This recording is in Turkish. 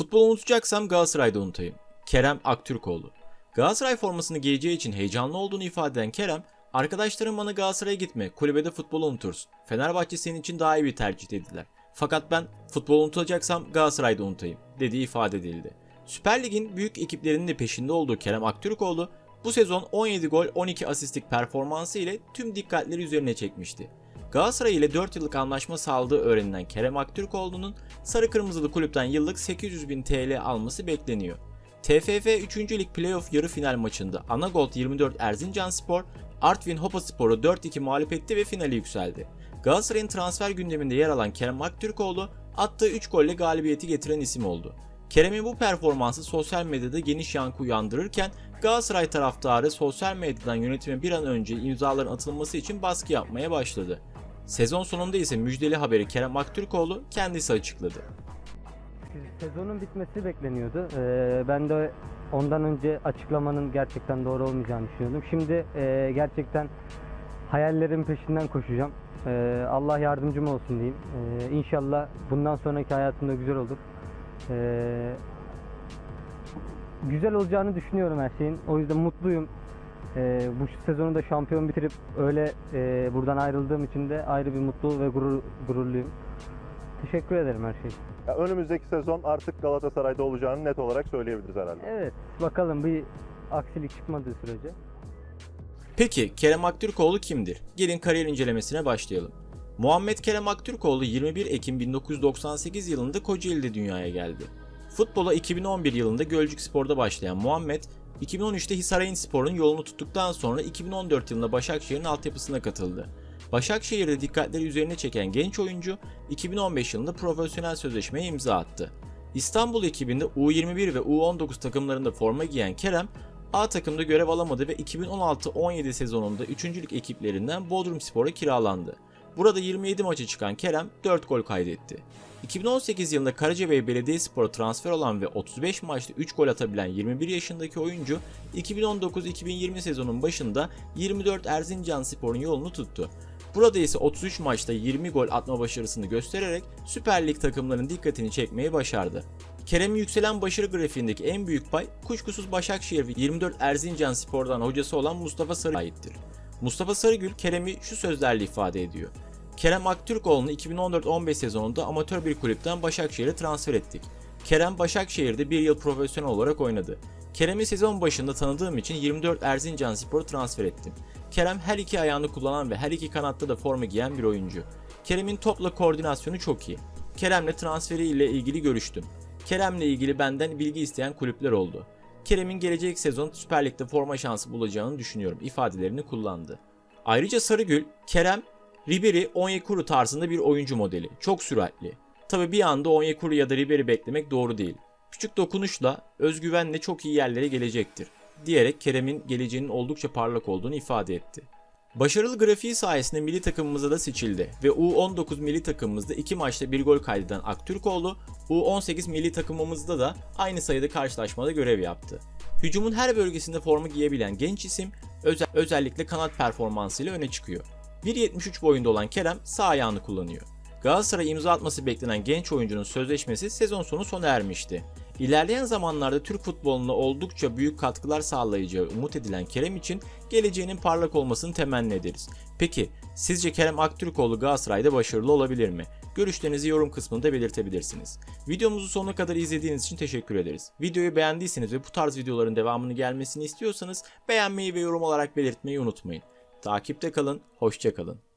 Futbol unutacaksam Galatasaray'da unutayım. Kerem Aktürkoğlu. Galatasaray formasını giyeceği için heyecanlı olduğunu ifade eden Kerem, arkadaşlarım bana Galatasaray'a gitme, kulübede futbolu unutursun. Fenerbahçe senin için daha iyi bir tercih dediler. Fakat ben futbol unutacaksam Galatasaray'da unutayım dediği ifade edildi. Süper Lig'in büyük ekiplerinin de peşinde olduğu Kerem Aktürkoğlu bu sezon 17 gol 12 asistlik performansı ile tüm dikkatleri üzerine çekmişti. Galatasaray ile 4 yıllık anlaşma sağladığı öğrenilen Kerem Aktürkoğlu'nun sarı kırmızılı kulüpten yıllık 800 bin TL alması bekleniyor. TFF 3. Lig Playoff yarı final maçında Anagolt 24 Erzincanspor, Artvin Hopaspor'u 4-2 mağlup etti ve finale yükseldi. Galatasaray'ın transfer gündeminde yer alan Kerem Aktürkoğlu attığı 3 golle galibiyeti getiren isim oldu. Kerem'in bu performansı sosyal medyada geniş yankı uyandırırken Galatasaray taraftarı sosyal medyadan yönetime bir an önce imzaların atılması için baskı yapmaya başladı. Sezon sonunda ise müjdeli haberi Kerem Aktürkoğlu kendisi açıkladı. Sezonun bitmesi bekleniyordu. Ee, ben de ondan önce açıklamanın gerçekten doğru olmayacağını düşünüyordum. Şimdi e, gerçekten hayallerimin peşinden koşacağım. Ee, Allah yardımcım olsun diyeyim. Ee, inşallah bundan sonraki hayatımda güzel olur. Ee, güzel olacağını düşünüyorum her şeyin. O yüzden mutluyum. Ee, bu sezonu da şampiyon bitirip öyle e, buradan ayrıldığım için de ayrı bir mutlu ve gurur, gururluyum. Teşekkür ederim her şey için. Ya önümüzdeki sezon artık Galatasaray'da olacağını net olarak söyleyebiliriz herhalde. Evet, bakalım bir aksilik çıkmadığı sürece. Peki Kerem Aktürkoğlu kimdir? Gelin kariyer incelemesine başlayalım. Muhammed Kerem Aktürkoğlu 21 Ekim 1998 yılında Kocaeli'de dünyaya geldi. Futbola 2011 yılında Gölcük Spor'da başlayan Muhammed, 2013'te Hisarayın Spor'un yolunu tuttuktan sonra 2014 yılında Başakşehir'in altyapısına katıldı. Başakşehir'de dikkatleri üzerine çeken genç oyuncu 2015 yılında profesyonel sözleşmeye imza attı. İstanbul ekibinde U21 ve U19 takımlarında forma giyen Kerem, A takımda görev alamadı ve 2016-17 sezonunda 3. lig ekiplerinden Bodrum Spor'a kiralandı. Burada 27 maça çıkan Kerem 4 gol kaydetti. 2018 yılında Karacabey Belediyespor'a transfer olan ve 35 maçta 3 gol atabilen 21 yaşındaki oyuncu 2019-2020 sezonun başında 24 Erzincan Spor'un yolunu tuttu. Burada ise 33 maçta 20 gol atma başarısını göstererek Süper Lig takımlarının dikkatini çekmeyi başardı. Kerem'in yükselen başarı grafiğindeki en büyük pay kuşkusuz Başakşehir ve 24 Erzincan Spor'dan hocası olan Mustafa Sarı aittir. Mustafa Sarıgül Kerem'i şu sözlerle ifade ediyor. Kerem Aktürkoğlu'nu 2014-15 sezonunda amatör bir kulüpten Başakşehir'e transfer ettik. Kerem Başakşehir'de bir yıl profesyonel olarak oynadı. Kerem'i sezon başında tanıdığım için 24 Erzincan Spor'a transfer ettim. Kerem her iki ayağını kullanan ve her iki kanatta da forma giyen bir oyuncu. Kerem'in topla koordinasyonu çok iyi. Kerem'le transferi ile ilgili görüştüm. Kerem'le ilgili benden bilgi isteyen kulüpler oldu. Kerem'in gelecek sezon Süper Lig'de forma şansı bulacağını düşünüyorum ifadelerini kullandı. Ayrıca Sarıgül, Kerem, Ribery, Onyekuru tarzında bir oyuncu modeli. Çok süratli. Tabi bir anda Onyekuru ya da Ribery beklemek doğru değil. Küçük dokunuşla, özgüvenle çok iyi yerlere gelecektir. Diyerek Kerem'in geleceğinin oldukça parlak olduğunu ifade etti. Başarılı grafiği sayesinde milli takımımıza da seçildi ve U19 milli takımımızda 2 maçta 1 gol kaydeden Aktürkoğlu, U18 milli takımımızda da aynı sayıda karşılaşmada görev yaptı. Hücumun her bölgesinde forma giyebilen genç isim özel, özellikle kanat performansıyla öne çıkıyor. 1.73 boyunda olan Kerem sağ ayağını kullanıyor. Galatasaray imza atması beklenen genç oyuncunun sözleşmesi sezon sonu sona ermişti. İlerleyen zamanlarda Türk futboluna oldukça büyük katkılar sağlayacağı umut edilen Kerem için geleceğinin parlak olmasını temenni ederiz. Peki sizce Kerem Aktürkoğlu Galatasaray'da başarılı olabilir mi? Görüşlerinizi yorum kısmında belirtebilirsiniz. Videomuzu sonuna kadar izlediğiniz için teşekkür ederiz. Videoyu beğendiyseniz ve bu tarz videoların devamını gelmesini istiyorsanız beğenmeyi ve yorum olarak belirtmeyi unutmayın. Takipte kalın, hoşça kalın.